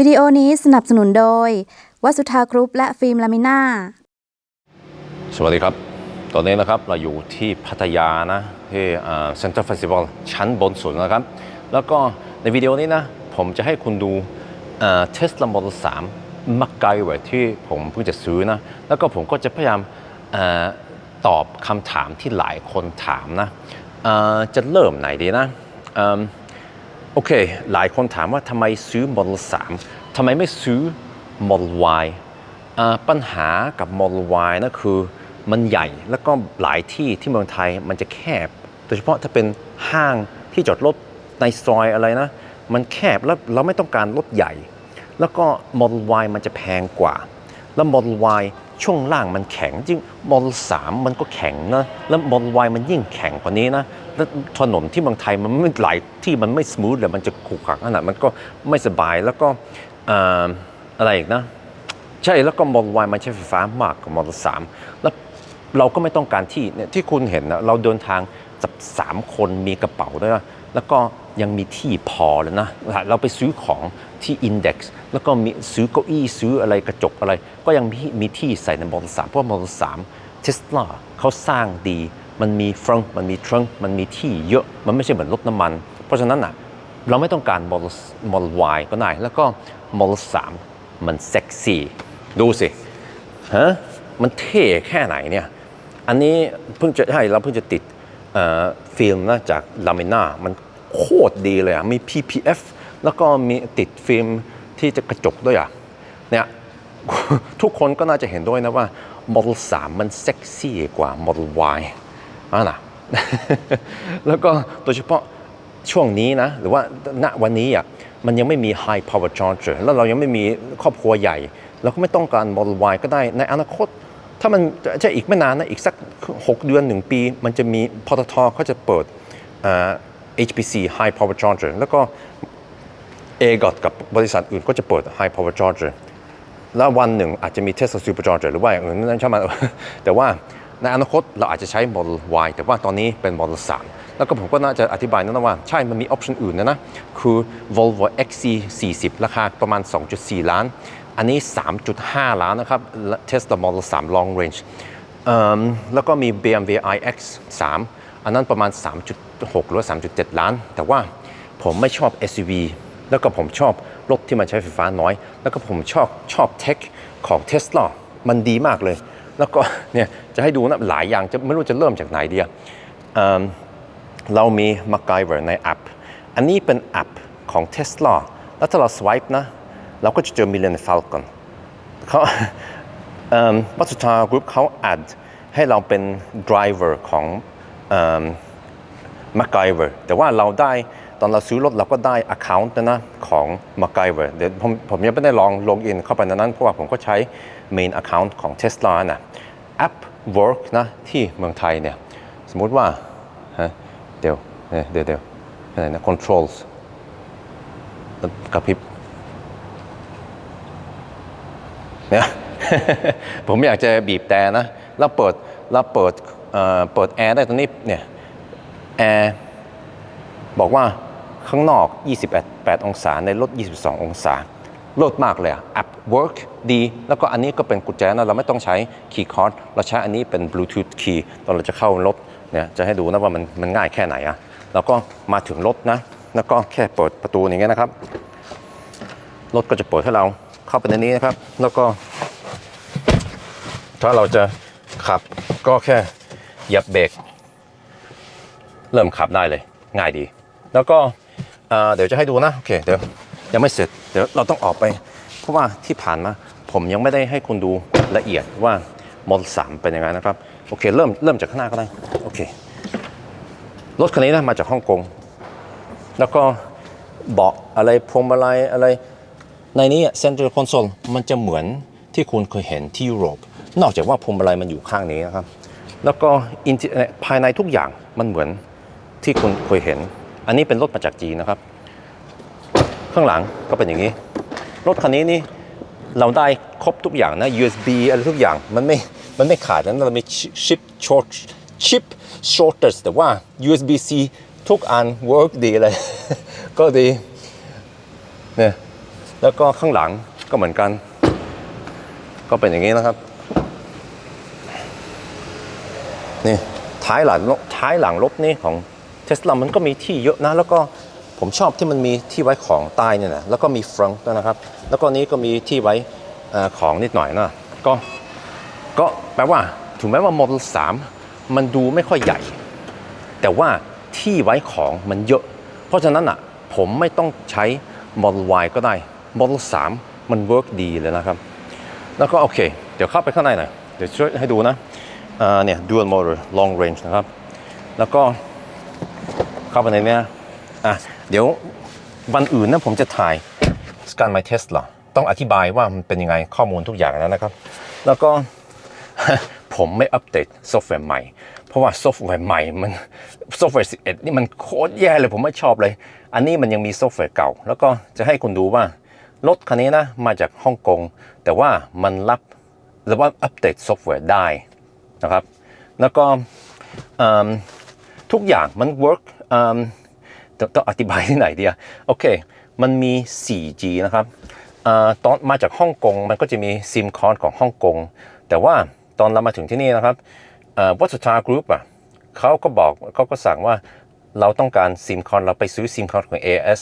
วิดีโอนี้สนับสนุนโดย วัสุธากรุ๊ปและฟิล์มลามิน่า สวัสดีครับ ตอนนี้นะครับเราอยู่ที่พัทยานะ ที่เซ็นเตอร์เฟสติวัลชั้นบนสุดนะครับ แล้วก็ในวิดีโอนี้นะ ผมจะให้คุณดูเทสลาโมเดล3มักไกเวที่ผมเพิ่งจะซื้อนะ แล้วก็ผมก็จะพยายามอตอบคำถามที่หลายคนถามนะ จะเริ่มไหนดีนะ โอเค หลายคนถามว่าทำไมซื้อ Model 3ทำไมไม่ซื้อ Model Y ปัญหากับ Model Y นะคือมันใหญ่แล้วก็หลายที่ที่เมืองไทยมันจะแคบ โดยเฉพาะถ้าเป็นห้างที่จอดรถในซอยอะไรนะ มันแคบแล้วเราไม่ต้องการรถใหญ่ แล้วก็ Model Y มันจะแพงกว่า แล้ว Model Y ช่วงล่างมันแข็งจริง Model 3มันก็แข็งนะแล้ว Model Y มันยิ่งแข็งกว่านี้นะแล้วถนนที่เมืองไทยมันไม่หลายที่มันไม่สมูทเลยมันจะขรุขระขนาดมันก็ไม่สบายแล้วก็เอ่อะไรอีกนะ ใช่แล้วก็ Model Y มันใช้ไฟฟ้ามากกว่า Model 3แล้วเราก็ไม่ต้องการที่เนี่ยที่คุณเห็นนะเราเดินทางจับสามคนมีกระเป๋าด้วยนะแล้วก็ ยังมีที่พอเลยนะ เราไปซื้อของที่ Index แล้วก็มีซื้อเก้าอี้ซื้ออะไรกระจกอะไร ก็ยังมีมีที่ใส่ใน Model 3เพราะว่า Model 3 Tesla เขาสร้างดี มันมีฟรังมันมีทรังมันมีที่เยอะ มันไม่ใช่เหมือนรถน้ำมัน เพราะฉะนั้นอะเราไม่ต้องการ Model Model Y ก็ได้ แล้วก็ Model 3มันเซ็กซี่ ดูสิฮะมันเท่แค่ไหนเนี่ย อันนี้เพิ่งจะให้เราเพิ่งจะติดฟิล์มนะจากลามิน่ามัน โคตรดีเลยอะมี PPF แล้วก็มีติดฟิล์มที่จะกระจกด้วยอะเนี่ยทุกคนก็น่าจะเห็นด้วยนะว่า Model 3 มันเซ็กซี่กว่า Model Y อะนะแล้วก็โดยเฉพาะช่วงนี้นะ หรือว่าณวันนี้อะมันยังไม่มี High Power Charger แล้วเรายังไม่มีครอบครัวใหญ่ เราก็ไม่ต้องการ Model Y ก็ได้ในอนาคต ถ้ามันจะอีกไม่นานนะ อีกสัก 6 เดือน 1 ปี มันจะมีปตทเขาจะเปิดอ่อ HPC High Power Charger แล้วก็ a g o t กับบริษัทอื่นก็จะเปิด High Power Charger แล้ววันหนึ่งอาจจะมี Tesla Supercharger หรือว่าอย่างอื่นนั่นใช่ไหมแต่ว่าในอนาคตเราอาจจะใช้ Model Y แต่ว่าตอนนี้เป็น Model 3 แล้วก็ผมก็น่าจะอธิบายนะว่า ใช่มันมีออปชันอื่นนะนะ คือ Volvo XC40 ราคาประมาณ 2.4 ล้าน อันนี้ 3.5 ล้านนะครับ Tesla Model 3 Long Range แล้วก็มี BMW iX 3 อันนั้นประมาณ 3.6 หรือ 3.7 ล้าน แต่ว่าผมไม่ชอบ SUV แล้วก็ผมชอบรถที่มันใช้ไฟฟ้าน้อย แล้วก็ผมชอบชอบเทคของ Tesla มันดีมากเลย แล้วก็เนี่ยจะให้ดูนะหลายอย่างจะไม่รู้จะเริ่มจากไหนเดีอะเอิ่มเรามี MacGyver ในแอป อันนี้เป็นแอปของ Tesla แล้วถ้าเรา swipe นะ เราก็จะเจอ Millennium Falcon เขาวัตุธากรุ๊ปเขาแอดให้เราเป็น driver ของเอิ่ม MacGyver แต่ว่าเราได้ตอนเราซื้อรถเราก็ได้ account นะนะของ MacGyver เดี๋ยวผมผมยังไม่ได้ลองลงอินเข้าไปในนั้น เพราะว่าผมก็ใช้ main account ของ Tesla นะแอป work นะที่เมืองไทยเนี่ยสมมุติว่าฮะเดี๋ยวเดี๋ยวเดี๋ยวอะไรนะ controls กระพริบเนี่ยผมอยากจะบีบแต่นะ แล้วเปิดแล้วเปิดเปิดแอร์ได้ตรงนี้เนี่ย แอร์บอกว่าข้างนอก 28 องศา ในรถ 22 องศาโลดมากเลยอะแอป work ดี แล้วก็อันนี้ก็เป็นกุญแจนะเราไม่ต้องใช้ key card เราใช้อันนี้เป็น bluetooth key ตอนเราจะเข้ารถเนี่ยจะให้ดูนะว่ามันมันง่ายแค่ไหนอะแล้วก็มาถึงรถนะ แล้วก็แค่เปิดประตูอย่างเงี้ยนะครับ รถก็จะเปิดให้เราเข้าไปในนี้นะครับ แล้วก็ ถ้าเราจะขับก็แค่เหยียบเบรก เริ่มขับได้เลยง่ายดี แล้วก็เดี๋ยวจะให้ดูนะโอเคเดี๋ยวยังไม่เสร็จเดี๋ยวเราต้องออกไป เพราะว่าที่ผ่านมาผมยังไม่ได้ให้คุณดูละเอียดว่า Model 3เป็นยังไงนะครับโอเคเริ่มเริ่มจากข้างหน้าก็ได้โอเครถคันนี้นะมาจากฮ่องกงแล้วก็เบาะอะไรพวงมาลัยอะไร ในนี้ Central Console มันจะเหมือนที่คุณเคยเห็นที่ยุโรป นอกจากว่าพวงมาลัยมันอยู่ข้างนี้นะครับ แล้วก็ภายในทุกอย่างมันเหมือน ที่คุณเคยเห็น อันนี้เป็นรถมาจากจีนนะครับ ข้างหลังก็เป็นอย่างนี้ รถคันนี้นี่เราได้ครบทุกอย่างนะ USB อะไรทุกอย่างมันไม่มันไม่ขาดนะเรามีชิป short ชิป shortest แต่ว่า USB C ทุกอัน work ดีเลย ก็ดีเนี่ยแล้วก็ข้างหลังก็เหมือนกัน ก็เป็นอย่างนี้นะครับนี่ท้ายหลังรถท้ายหลังรถนี่ของ เทสลามันก็มีที่เยอะนะ แล้วก็ผมชอบที่มันมีที่ไว้ของใต้เนี่ยนะแล้วก็มีฟรังด้วยนะครับ แล้วก็นี้ก็มีที่ไว้ของนิดหน่อยนะก็ก็แปลว่าถึงแม้ว่า Model 3มันดูไม่ค่อยใหญ่ แต่ว่าที่ไว้ของมันเยอะ เพราะฉะนั้นอะผมไม่ต้องใช้ Model Y ก็ได้ Model 3 มันเวิร์กดีเลยนะครับ แล้วก็โอเค เดี๋ยวเข้าไปข้างในหน่อย เดี๋ยวช่วยให้ดูนะอ่าเนี่ย dual motor long range นะครับ แล้วก็ เข้าไปในเนี้ยอะเดี๋ยววันอื่นนะผมจะถ่ายสการ My Tesla ต้องอธิบายว่ามันเป็นยังไงข้อมูลทุกอย่างแล้วนะครับ แล้วก็ผมไม่อัปเดตซอฟต์แวร์ใหม่ เพราะว่าซอฟต์แวร์ใหม่มันซอฟต์แวร์ 11 นี่มันโคตรแย่เลยผมไม่ชอบเลย อันนี้มันยังมีซอฟต์แวร์เก่า แล้วก็จะให้คุณดูว่ารถคันนี้นะมาจากฮ่องกง แต่ว่ามันรับหรือว่าอัปเดตซอฟต์แวร์ได้นะครับ แล้วก็ทุกอย่างมัน work ต้องต้องอธิบายที่ไหนดีอะโอเค มันมี 4G นะครับอตอนมาจากฮ่องกงมันก็จะมีซิมคอร์ดของฮ่องกง แต่ว่าตอนเรามาถึงที่นี่นะครับวัตถุทากรุ๊ปอะเขาก็บอกเขาก็สั่งว่าเราต้องการซิมคอร์ดเราไปซื้อซิมคอร์ดของ AS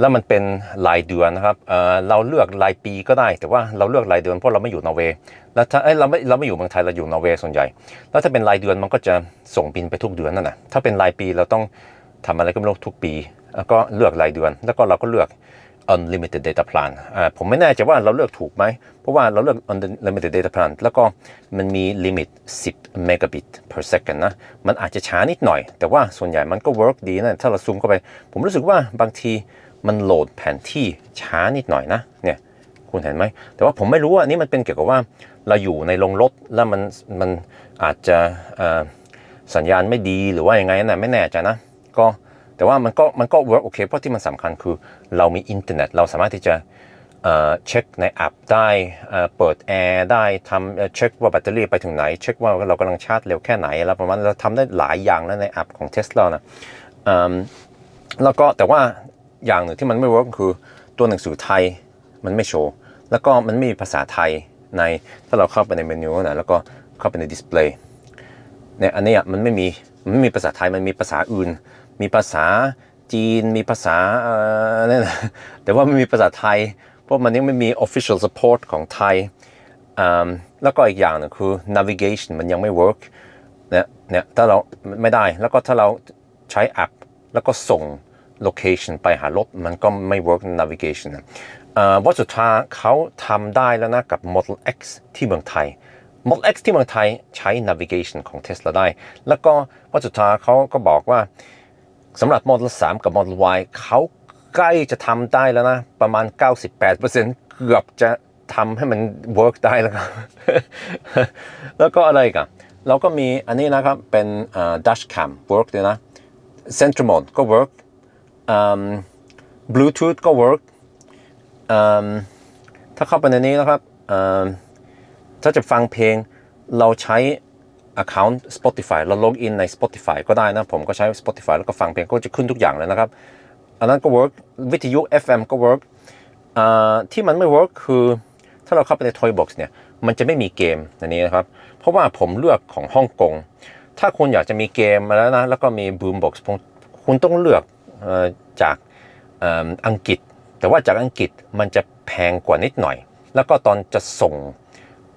แล้วมันเป็นรายเดือนนะครับเเราเลือกรายปีก็ได้ แต่ว่าเราเลือกรายเดือนเพราะเราไม่อยู่นอร์เวย์แล้วถ้าเเราไม่เราไม่อยู่เมืองไทยเราอยู่นอร์เวย์ส่วนใหญ่ แล้วถ้าเป็นรายเดือนมันก็จะส่งบินไปทุกเดือนนั่นแหละถ้าเป็นรายปีเราต้องทำอะไรก็ไม่รู้ทุกปี แล้วก็เลือกรายเดือน แล้วก็เราก็เลือก unlimited data plan ผมไม่แน่ใจว่าเราเลือกถูกไหม เพราะว่าเราเลือก unlimited data plan แล้วก็มันมี limit 10 megabit per second นะ มันอาจจะช้านิดหน่อย แต่ว่าส่วนใหญ่มันก็ work ดีนะ ถ้าเราซูมเข้าไป ผมรู้สึกว่าบางที มันโหลดแผนที่ช้านิดหน่อยนะเนี่ยคุณเห็นไหมแต่ว่าผมไม่รู้ว่าอันนี้มันเป็นเกี่ยวกับว่าเราอยู่ในโรงรถแล้วมันมันอาจจะสัญญาณไม่ดีหรือว่ายังไงนะไม่แน่ใจนะก็แต่ว่ามันก็มันก็ work โอเคเพราะที่มันสำคัญคือเรามีอินเทอร์เน็ต เราสามารถที่จะเช็คในแอปได้เปิดแอร์ได้ทำเช็คว่าแบตเตอรี่ไปถึงไหน เช็คว่าเรากำลังชาร์จเร็วแค่ไหนแล้วประมาณเราทำได้หลายอย่างแล้วในแอปของ Tesla นะเอิ่มแล้วก็แต่ว่า อย่างหนึ่งที่มันไม่ work คือตัวหนังสือไทยมันไม่โชว์ แล้วก็มันไม่มีภาษาไทยในถ้าเราเข้าไปในเมนูนะแล้วก็เข้าไปในดิสเพลย์เนี่ยอันนี้มันไม่มีมันไม่มีภาษาไทยมันมีภาษาอื่น มีภาษาจีนมีภาษาเนั่นนะแต่ว่าไม่มีภาษาไทย เพราะมันยังไม่มี official support ของไทยแล้วก็อีกอย่างหนึงคือ navigation มันยังไม่ work เนี่ยเนี่ยถ้าเราไม่ได้แล้วก็ถ้าเราใช้แอปแล้วก็ส่ง location ไปหารถมันก็ไม่ work navigation นะเอ่อวัสุดท้ายเขาทำได้แล้วนะกับ Model X ที่เมืองไทย Model X ที่เมืองไทยใช้ navigation ของ Tesla ได้ แล้วก็วัตสุดท้ายเขาก็บอกว่าสำหรับ Model 3 กับ Model Y เขาใกล้จะทำได้แล้วนะ ประมาณ 98%เกือบจะทำให้มัน work ได้แล้วครับ แล้วก็อะไรกันเราก็มีอันนี้นะครับเป็น dash cam work เลยนะ Central Mode ก็ work อืม Bluetooth ก็ work ถ้าเข้าไปในนี้นะครับถ้าจะฟังเพลงเราใช้ account Spotify เราลงอินใน Spotify ก็ได้นะ ผมก็ใช้ Spotify แล้วก็ฟังเพลงก็จะขึ้นทุกอย่างเลยนะครับ อันนั้นก็ work วิทยุ FM ก็ work ที่มันไม่ work คือถ้าเราเข้าไปใน Toybox เนี่ย มันจะไม่มีเกมในนี้นะครับ เพราะว่าผมเลือกของฮ่องกง ถ้าคุณอยากจะมีเกมมาแล้วนะ แล้วก็มี Boombox คุณต้องเลือก จากอังกฤษ แต่ว่าจากอังกฤษมันจะแพงกว่านิดหน่อย แล้วก็ตอนจะส่ง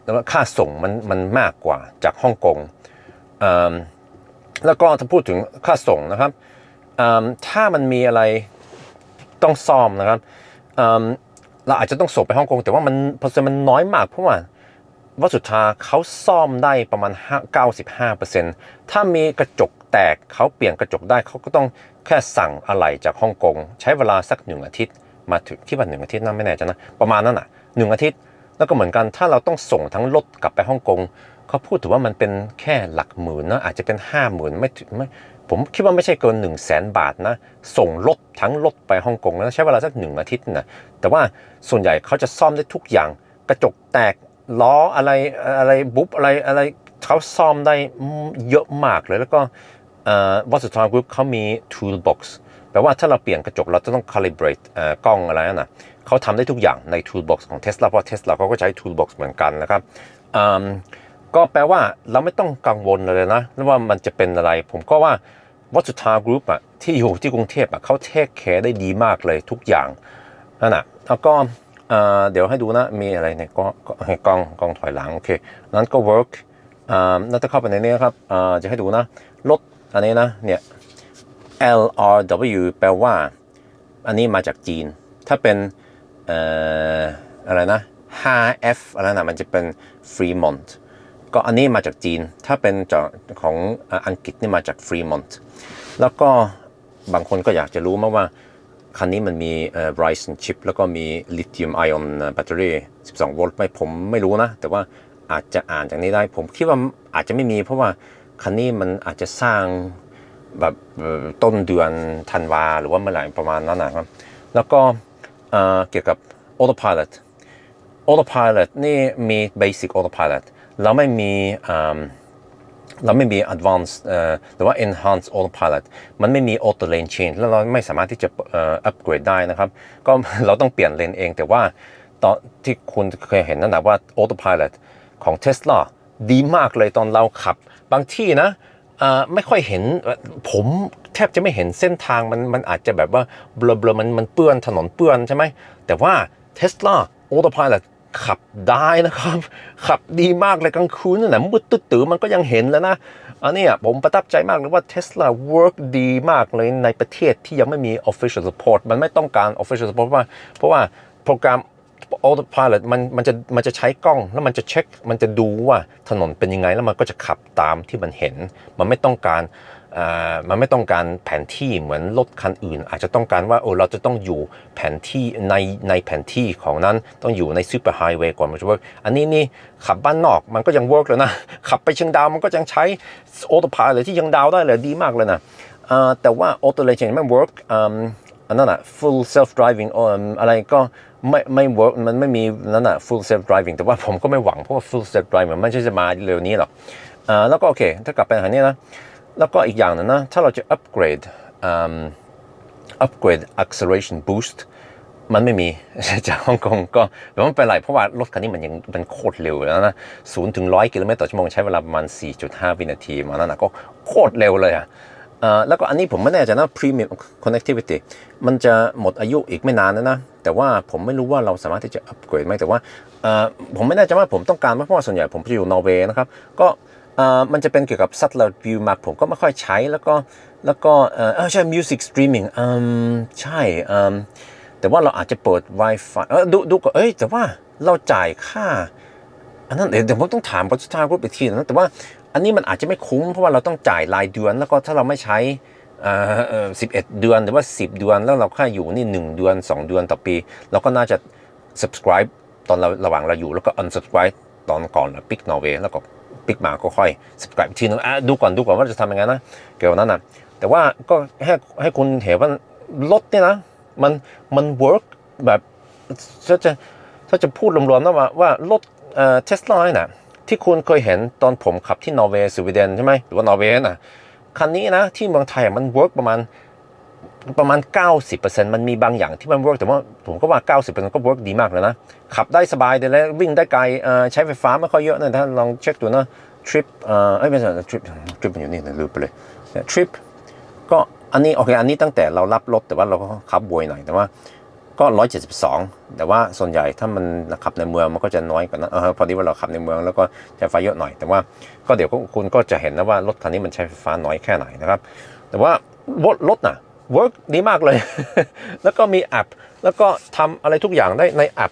แล้วค่าส่งมันมันมากกว่าจากฮ่องกงแล้วก็ถ้าพูดถึงค่าส่งนะครับถ้ามันมีอะไรต้องซ่อมนะครับเราอาจจะต้องส่งไปฮ่องกงแต่ว่ามันเปอร์เซ็นต์มันน้อยมากเพราะว่าวัตถุทาเขาซ่อมได้ประมาณ 95%ถ้ามีกระจก แตกเขาเปลี่ยนกระจกได้เขาก็ต้องแค่สั่งอะไรจากฮ่องกง ใช้เวลาสักหนึ่งอาทิตย์ มาถึงที่ว่าหนึ่งอาทิตย์นั่นไม่แน่ใจนะ ประมาณนั้นน่ะหนึ่งอาทิตย์แล้วก็เหมือนกันถ้าเราต้องส่งทั้งรถกลับไปฮ่องกงเขาพูดถือว่ามันเป็นแค่หลักหมื่นนะอาจจะเป็นห้าหมื่นไม่ไม่ผมคิดว่าไม่ใช่เกิน1นึ่งแสนบาทนะ ส่งรถทั้งรถไปฮ่องกงแล้วใช้เวลาสักหนึ่งอาทิตย์นะแต่ว่าส่วนใหญ่เขาจะซ่อมได้ทุกอย่าง กระจกแตกล้ออะไรอะไรบุ๊บอะไรอะไรเขาซ่อมได้เยอะมากเลยแล้วก็ วัสดุทางกรุ๊ปเขามี toolbox แปลว่าถ้าเราเปลี่ยนกระจกเราจะต้อง calibrate เอ่อกล้องอะไรน่ะเขาทำได้ทุกอย่างใน toolbox ของ Tesla เพราะ Tesla เขาก็ใช้ toolbox เหมือนกันนะครับก็แปลว่าเราไม่ต้องกังวลเลยนะว่ามันจะเป็นอะไร ผมก็ว่าวัตุธากรุ๊ปอะที่อยู่ที่กรุงเทพอะเขาเทคแคร์ได้ดีมากเลยทุกอย่างนั่นนะแล้วก็เดี๋ยวให้ดูนะ มีอะไรเนี่ยก็ก็ให้กล้องกล้องถอยหลัง โอเค นั้นก็ work อ่น่าจะเข้าไปในนี้ครับจะให้ดูนะ รถ อันนี้นะเนี่ย LRW แปลว่า อันนี้มาจากจีน ถ้าเป็นอออะไรนะ 5F อะไรนะมันจะเป็น Fremont ก็อันนี้มาจากจีน ถ้าเป็นจากของอังกฤษนี่มาจาก Fremont แล้วก็บางคนก็อยากจะรู้มาว่า คันนี้มันมี Ryzen chip แล้วก็มี lithium ion แบตเตอรี่ 12 โวลต์ไหมผมไม่รู้นะ แต่ว่าอาจจะอ่านจากนี้ได้ ผมคิดว่าอาจจะไม่มีเพราะว่า คันนี้มันอาจจะสร้างแบบต้นเดือนธันวาหรือว่าเมื่อไหร่ประมาณนั้นนะครับ แล้วก็เกี่ยวกับ autopilot autopilot นี่มี basic autopilot เราไม่มีเราไม่มี advanced หรือว่า enhanced autopilot มันไม่มี auto lane change แล้วเราไม่สามารถที่จะอ่อ upgrade ได้นะครับ ก็เราต้องเปลี่ยนเลนเอง แต่ว่าตอนที่คุณเคยเห็นนั่นนะว่า autopilot ของ Tesla ดีมากเลยตอนเราขับ บางที่นะไม่ค่อยเห็นผมแทบจะไม่เห็นเส้นทางมันมันอาจจะแบบว่าเบลอเบลอมันมันเปื้อนถนนเปื้อนใช่ไหมแต่ว่า Tesla Autopilot ขับได้นะครับ ขับดีมากเลยกลางคืนนั่นแหละมืดตื้อมันก็ยังเห็นแล้วนะอันนี้ผมประทับใจมากเลยว่า Tesla work ดีมากเลยในประเทศที่ยังไม่มี official support มันไม่ต้องการ official support เพราะว่าเพราะว่าโปรแกรม Autopilot มันมันจะมันจะใช้กล้องแล้วมันจะเช็ค มันจะดูว่าถนนเป็นยังไงแล้วมันก็จะขับตามที่มันเห็น มันไม่ต้องการอ่ามันไม่ต้องการแผนที่เหมือนรถคันอื่น อาจจะต้องการว่าโอ้เราจะต้องอยู่แผนที่ในในแผนที่ของนั้นต้องอยู่ในซูเปอร์ไฮเวย์ก่อนมันจะเวิร์กอันนี้นี่ขับบ้านนอกมันก็ยังเวิร์กเลยนะ ขับไปเชียงดาวมันก็ยังใช้ Autopilot ที่เชงดาวได้เลยดีมากเลยนะแต่ว่า Auto Lane Change ไม่เวิร์กอันนั้นอะ full self driving อะไรก็ ไม่ไม่ work มันไม่มีนั่นอะ full self driving แต่ว่าผมก็ไม่หวังเพราะว่า full self driving มันไม่ใช่จะมาเร็วนี้หรอกอ่าแล้วก็โอเค ถ้ากลับไปหานี้นะ แล้วก็อีกอย่างนึงนะ ถ้าเราจะ upgrade อืม upgrade acceleration boost มันไม่มีจากฮ่องกงก็แต่ว่าไม่เป็นไรเพราะว่ารถคันนี้มันยังมันโคตรเร็วแล้วนะศูนย์ถึงร้อยกิโลเมตรต่อชั่วโมงใช้เวลาประมาณ 4.5 วินาทีมานั่นนะก็โคตรเร็วเลยอะเอ่อ แล้วก็อันนี้ผมไม่แน่ใจนะ premium connectivity มันจะหมดอายุอีกไม่นานนะนะ แต่ว่าผมไม่รู้ว่าเราสามารถที่จะอัปเกรดไหมแต่ว่าผมไม่แน่ใจว่าผมต้องการเพราะว่าส่วนใหญ่ผมจะอยู่นอร์เวย์นะครับ ก็มันจะเป็นเกี่ยวกับ satellite view map ผมก็ไม่ค่อยใช้แล้วก็แล้วก็เออใช่ music streaming อืมใช่อืมแต่ว่าเราอาจจะเปิด Wi-Fi เออดูดูก่อนเอ้ยแต่ว่าเราจ่ายค่าอันนั้นเดี๋ยวเดี๋ยวผมต้องถามบริษัทกรุ๊ปอีกทีนะแต่ว่า อันนี้มันอาจจะไม่คุ้มเพราะว่าเราต้องจ่ายรายเดือน แล้วก็ถ้าเราไม่ใช้เอ่อเอ่อ11เดือนหรือว่า 10 เดือน แล้วเราค่าอยู่นี่ 1 เดือน 2 เดือนต่อปี เราก็น่าจะ subscribe ตอนเราระหว่างเราอยู่แล้วก็ unsubscribe ตอนก่อนปิกนอร์เวย์แล้วก็ปิกมาก็ค่อย subscribe ทีนึงอะดูก่อนดูก่อนว่าจะทำยังไงนะเกี่ยวกับนั้นนะแต่ว่าก็ให้ให้คุณเห็นว่ารถเนี่ยนะ มันมัน work แบบถ้าจะถ้าจะพูดรวมๆนะว่าว่ารถเออเทสลาเนี่ย ที่คุณเคยเห็นตอนผมขับที่นอร์เวย์สวีเดนใช่ไหมหรือว่านอร์เวย์นะคันนี้นะที่เมืองไทยมัน work ประมาณประมาณ 90%มันมีบางอย่างที่มันเวิร์กแต่ว่าผมก็ว่า 90%ก็เวิร์กดีมากเลยนะ ขับได้สบายเลยแล้ววิ่งได้ไกลเออใช้ไฟฟ้าไม่ค่อยเยอะนะถ้าลองเช็คดูนะทริปเอ่อเอ้ยไม่ใช่ทริปทริปมันอยู่นี่นะลืมไปเลยทริปก็อันนี้โอเคอันนี้ตั้งแต่เรารับรถแต่ว่าเราก็ขับบ่อยหน่อยแต่ว่า ก็ 172 แต่ว่าส่วนใหญ่ถ้ามันขับในเมืองมันก็จะน้อยกว่านั้นเออพอดีว่าเราขับในเมืองแล้วก็ใช้ไฟเยอะหน่อย แต่ว่าก็เดี๋ยวคุณก็จะเห็นนะว่ารถคันนี้มันใช้ไฟฟ้าน้อยแค่ไหนนะครับ แต่ว่ารถรถน่ะ work ดีมากเลย แล้วก็มีแอป แล้วก็ทำอะไรทุกอย่างได้ในแอป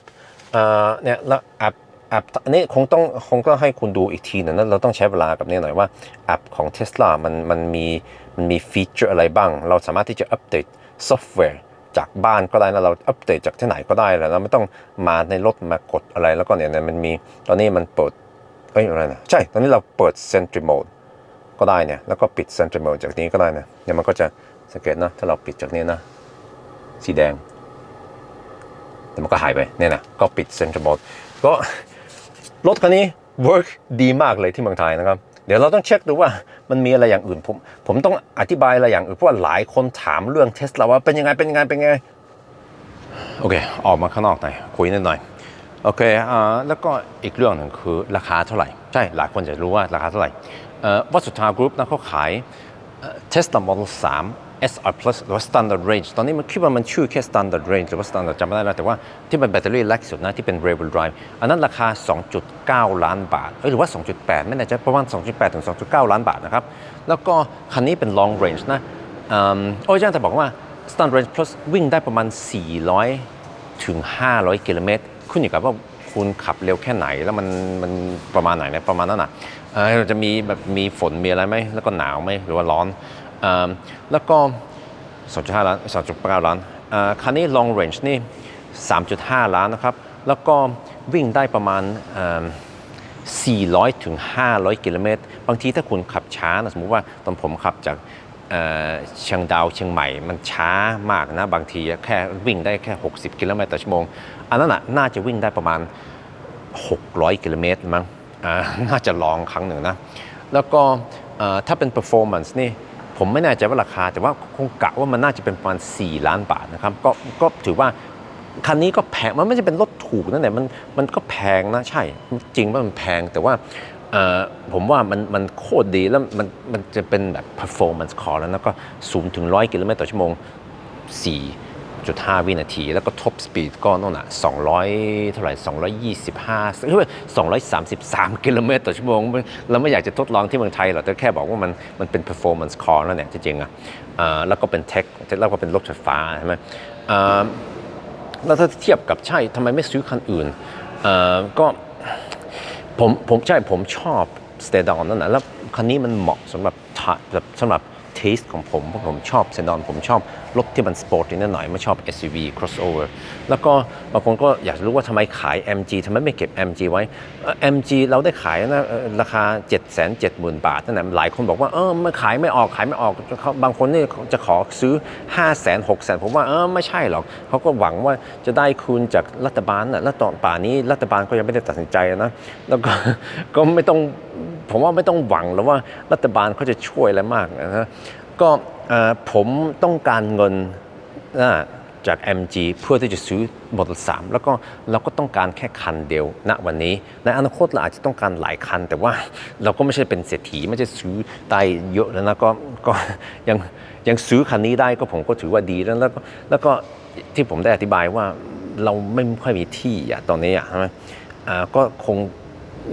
เอ่อเนี่ยแล้วแอปแอปอันนี้คงต้องคงต้องให้คุณดูอีกทีหนึงนะเราต้องใช้เวลากับเนี่ยหน่อยว่าแอปของ Tesla มันมันมีมันมีฟีเจอร์อะไรบ้าง เราสามารถที่จะอัปเดตซอฟต์แวร์ จากบ้านก็ได้นะเราอัปเดตจากที่ไหนก็ได้แล้วเราไม่ต้องมาในรถมากดอะไรแล้วก็เนี่ยเนี่ยมันมีตอนนี้มันเปิดเอ้ยอะไรนะใช่ ตอนนี้เราเปิด Sentry Mode ก็ได้เนี่ยแล้วก็ปิด Sentry Mode จากนี้ก็ได้นะเนี่ยมันก็จะสังเกตนะถ้าเราปิดจากนี้นะ สีแดงแต่มันก็หายไปเนี่ยนะก็ปิด Sentry Mode ก็รถคันนี้ work ดีมากเลยที่เมืองไทยนะครับ เดี๋ยวเราต้องเช็คดูว่า มันมีอะไรอย่างอื่นผมผมต้องอธิบายอะไรอย่างอื่นเพราะว่าหลายคนถามเรื่องเทสลาว่าเป็นยังไงเป็นยังไงเป็นยังไงโอเค ออกมาข้างนอกหน่อยคุยนิดหน่อยโอเคอ่าแล้วก็อีกเรื่องหนึ่งคือราคาเท่าไหร่ ใช่ หลายคนจะรู้ว่าราคาเท่าไหร่เอ่อวัสุทากรุ๊ปนะเขาขายเทสลามอลสาม SR Plus หรือว่า Standard Range ตอนนี้มันคิดว่ามันชื่อแค่ Standard Range หรือว่า Standard จำไม่ได้แล้ว แต่ว่าที่เป็นแบตเตอรี่เล็กสุดนะ ที่เป็น Rear Wheel Drive อันนั้นราคา 2.9 ล้านบาท เอ้ยหรือว่า 2.8 ไม่แน่ใจประมาณ 2.8 ถึง 2.9 ล้านบาทนะครับ แล้วก็คันนี้เป็น Long Range นะอืมโอ้ยอาจารย์แต่บอกว่า Standard Range Plus วิ่งได้ประมาณ 400 ถึง 500 กิโลเมตรขึ้นอยู่กับว่าคุณขับเร็วแค่ไหนแล้วมันมันประมาณไหนนี่ยประมาณนั้นอะเออจะมีแบบมีฝนมีอะไรไหมแล้วก็หนาวไหมหรือว่าร้อน แล้วก็2.5ล้าน2.9ล้านอ่าคันนี้ long range นี่ 3.5 ล้านนะครับ แล้วก็วิ่งได้ประมาณอ่า400ถึง500 กิโลเมตร บางทีถ้าคุณขับช้านะสมมุติว่าตอนผมขับจากเชียงดาวเชียงใหม่มันช้ามากนะ บางทีแค่วิ่งได้แค่ 60 กิโลเมตรต่อชั่วโมง อันนั้นน่ะน่าจะวิ่งได้ประมาณ 600 กิโลเมตรมั้งน่าจะลองครั้งหนึ่งนะ แล้วก็ถ้าเป็น performance นี่ ผมไม่แน่ใจว่าราคา แต่ว่าคงกะว่ามันน่าจะเป็นประมาณ 4 ล้านบาทนะครับก็ก็ถือว่าคันนี้ก็แพงมันไม่ใช่เป็นรถถูกนั่นแหละมันมันก็แพงนะใช่ จริงว่ามันแพงแต่ว่าผมว่ามันมันโคตรดีแล้วมันมันจะเป็นแบบ performance car แล้วนะก็สูงถึงร้อยกิโลเมตรต่อชั่วโมง 4.5วินาที แล้วก็ top speed ก็นั่นน่ะ200 เท่าไหร่ 225คือว่า233 กิโลเมตรต่อชั่วโมง เราไม่อยากจะทดลองที่เมืองไทยหรอกแต่แค่บอกว่ามันมันเป็น performance car นั่นแหละจริงๆอะแล้วก็เป็น tech แล้วก็เป็นรถไฟฟ้าใช่ไหมแล้วถ้าเทียบกับใช่ทำไมไม่ซื้อคันอื่นอ่อก็ผมผมใช่ผมชอบสเตดอนนั่นแหละแล้วคันนี้มันเหมาะสำหรับสำหรับ เทสของผมเพราะผมชอบเตดอนผมชอบรถที่มันสปอร์ตนิดหน่อยไม่ชอบ SUV crossover แล้วก็บางคนก็อยากจะรู้ว่าทำไมขาย MG ทำไมไม่เก็บ MG ไว้เอ่อ MG เราได้ขายนะเอ่อราคา 7 7 0 0 0 0 บาทนั่นแหละหลายคนบอกว่าเออมันขายไม่ออกขายไม่ออกเขาบางคนนี่จะขอซื้อ 5 0 0 0 0 0 6 0 0 0 0 ผมว่าเออไม่ใช่หรอกเขาก็หวังว่าจะได้คืนจากรัฐบาลนะแล้วตอนป่านนี้รัฐบาลก็ยังไม่ได้ตัดสินใจนะแล้วก็ก็ไม่ต้องผมว่าไม่ต้องหวังแล้วว่ารัฐบาลเขาจะช่วยอะไรมากนะ ก็ผมต้องการเงินจาก MG เพื่อที่จะซื้อ Model 3แล้วก็เราก็ต้องการแค่คันเดียวณวันนี้ ในอนาคตเราอาจจะต้องการหลายคัน แต่ว่าเราก็ไม่ใช่เป็นเศรษฐีไม่ใช่ซื้อได้เยอะแล้วนะก็ก็ยังยังซื้อคันนี้ได้ก็ผมก็ถือว่าดีแล้วแล้วก็แล้วก็ที่ผมได้อธิบายว่าเราไม่ค่อยมีที่อะตอนนี้อะใช่ไหมอ่าก็คง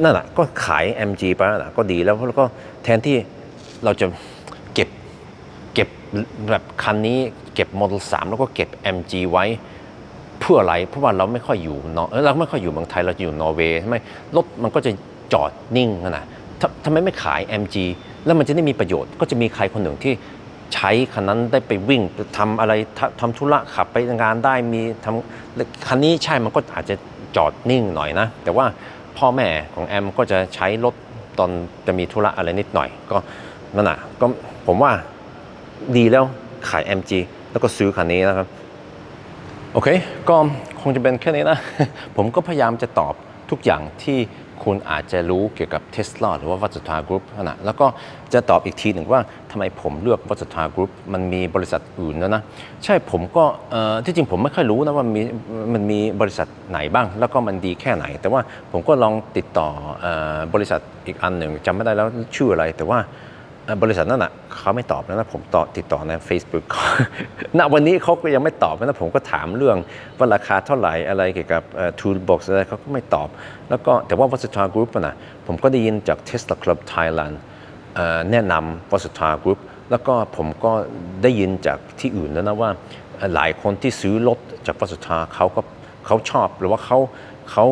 นั่นแหละก็ขาย MG ไปแล้วล่ะก็ดีแล้วแล้วก็แทนที่เราจะ แบบคันนี้เก็บ Model 3แล้วก็เก็บ MG ไว้เพื่ออะไร เพราะว่าเราไม่ค่อยอยู่เนอะเราไม่ค่อยอยู่เมืองไทยเราจะอยู่นอร์เวย์ใช่ไหมรถมันก็จะจอดนิ่งนะทำทำไมไม่ขาย MG แล้วมันจะได้มีประโยชน์ ก็จะมีใครคนหนึ่งที่ใช้คันนั้นได้ไปวิ่งทำอะไรทำทำธุระขับไปงานได้มีทำคันนี้ใช่มันก็อาจจะจอดนิ่งหน่อยนะ แต่ว่าพ่อแม่ของแอมก็จะใช้รถตอนจะมีธุระอะไรนิดหน่อย ก็นั่นน่ะก็ผมว่า ดีแล้วขาย MG แล้วก็ซื้อคันนี้นะครับ โอเค ก็คงจะเป็นแค่นี้นะ ผมก็พยายามจะตอบทุกอย่างที่คุณอาจจะรู้เกี่ยวกับ Tesla หรือว่าวัตถุทากรุ๊ปนะแล้วก็จะตอบอีกทีหนึ่งว่าทำไมผมเลือกวัตถุทากรุ๊ปมันมีบริษัทอื่นแล้วนะ ใช่ผมก็ที่จริงผมไม่ค่อยรู้นะว่ามีมันมีบริษัทไหนบ้าง แล้วก็มันดีแค่ไหน แต่ว่าผมก็ลองติดต่อออบริษัทอีกอันหนึ่งจำไม่ได้แล้วชื่ออะไรแต่ว่า บริษัทนั่นอะเขาไม่ตอบแล้วนะผมตอบติดต่อใน Facebook ณวันนี้เขาก็ยังไม่ตอบนะผมก็ถามเรื่องว่าราคาเท่าไหร่อะไรเกี่ยวกับ Toolbox อะไรเขาก็ไม่ตอบ แล้วก็แต่ว่าวัส t ากรุ๊ปนะผมก็ได้ยินจาก Tesla Club Thailand แนะนำวัส t ากรุ๊ปแล้วก็ผมก็ได้ยินจากที่อื่นแล้วนะว่าหลายคนที่ซื้อรถจากวัส t าเขาก็เขาชอบหรือว่าเขาเขา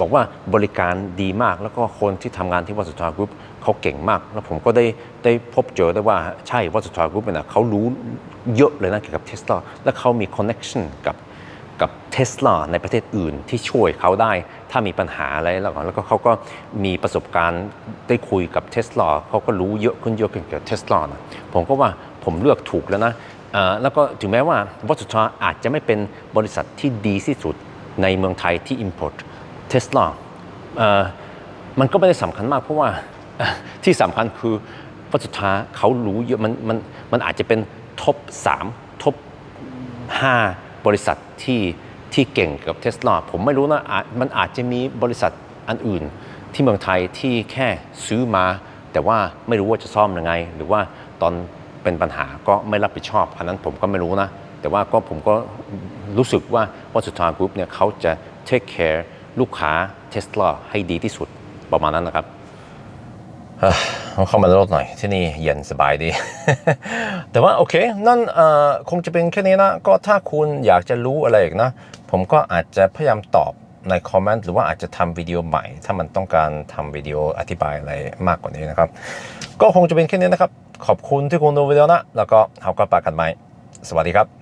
บอกว่าบริการดีมาก แล้วก็คนที่ทำงานที่วัส t ากรุ๊ป เขาเก่งมาก แล้วผมก็ได้ได้พบเจอได้ว่าใช่วัตถุทากรุ๊ปเนี่ยเขารู้เยอะเลยนะเกี่ยวกับเทสลาและเขามีคอนเน็ชันกับกับเทสลาในประเทศอื่นที่ช่วยเขาได้ถ้ามีปัญหาอะไรแล้วก็แล้วก็เขาก็มีประสบการณ์ได้คุยกับเทสลาเขาก็รู้เยอะขึ้นเยอะขึ้นเกี่ยวกับเทสลานะผมก็ว่าผมเลือกถูกแล้วนะแล้วก็ถึงแม้ว่าวัตถุทาอาจจะไม่เป็นบริษัทที่ดีที่สุดในเมืองไทยที่ import เทสลาเอ่อมันก็ไม่ได้สำคัญมากเพราะว่า ที่สำคัญคือว่าสุดท้าเขารู้เยอะมันมันมันอาจจะเป็นท็อป3ท็อป5บริษัทที่ที่เก่งกับเทสลาผมไม่รู้นะมันอาจจะมีบริษัทอันอื่น ที่เมืองไทยที่แค่ซื้อมา แต่ว่าไม่รู้ว่าจะซ่อมยังไง หรือว่าตอนเป็นปัญหาก็ไม่รับผิดชอบ อันนั้นผมก็ไม่รู้นะ แต่ว่าก็ผมก็รู้สึกว่าวัสุทธากรุ๊ปเนี่ยเขาจะ take care ลูกค้าเทสลาให้ดีที่สุดประมาณนั้นนะครับ เอาเข้ามาในรถหน่อย ที่นี่เย็นสบายดี แต่ว่าโอเค นั่นคงจะเป็นแค่นี้นะ ก็ถ้าคุณอยากจะรู้อะไรอีกนะ ผมก็อาจจะพยายามตอบในคอมเมนต์หรือว่าอาจจะทำวิดีโอใหม่ ถ้ามันต้องการทำวิดีโออธิบายอะไรมากกว่านี้นะครับ ก็คงจะเป็นแค่นี้นะครับ ขอบคุณที่คุณดูวิดีโอนะ แล้วก็เอากลับปากกันใหม่ สวัสดีครับ